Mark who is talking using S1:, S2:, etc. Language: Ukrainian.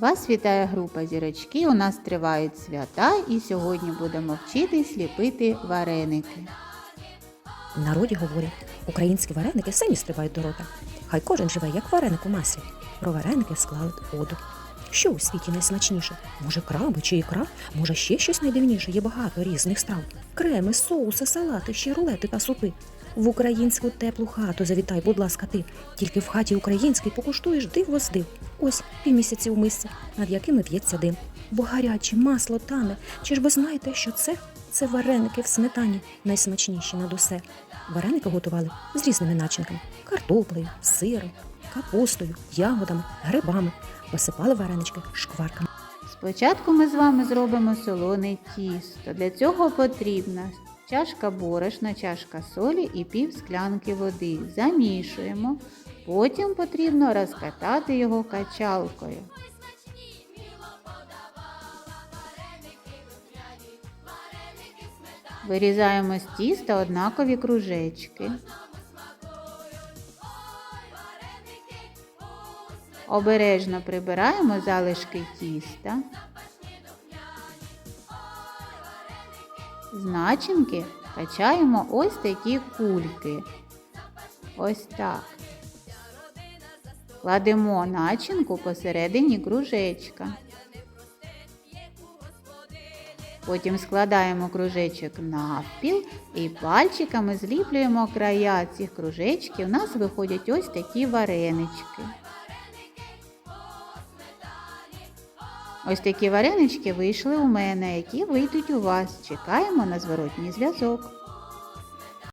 S1: Вас вітає група зірочки. У нас тривають свята, і сьогодні будемо вчитись ліпити вареники.
S2: В народі говорять, українські вареники самі стрибають до рота. Хай кожен живе, як вареник у маслі. Про вареники склали оду. Що у світі найсмачніше? Може, краби чи ікра? Може, ще щось найдивніше? Є багато різних страв. Креми, соуси, салати, ще рулети та супи. В українську теплу хату завітай, будь ласка, ти. Тільки в хаті українській покуштуєш диво з див. Ось півмісяці у мисці, над якими в'ється дим. Бо гаряче масло тане. Чи ж ви знаєте, що це? Це вареники в сметані, найсмачніші над усе. Вареники готували з різними начинками: картоплею, сиром, капустою, ягодами, грибами. Посипали варенички шкварками.
S1: Спочатку ми з вами зробимо солоне тісто. Для цього потрібна чашка борошна, чашка солі і пів склянки води. Замішуємо. Потім потрібно розкатати його качалкою. Вирізаємо з тіста однакові кружечки. Обережно прибираємо залишки тіста. З начинки качаємо ось такі кульки. Ось так. Кладемо начинку посередині кружечка. Потім складаємо кружечок навпіл і пальчиками зліплюємо края цих кружечків. У нас виходять ось такі варенички. Ось такі варенички вийшли у мене, які вийдуть у вас. Чекаємо на зворотній зв'язок.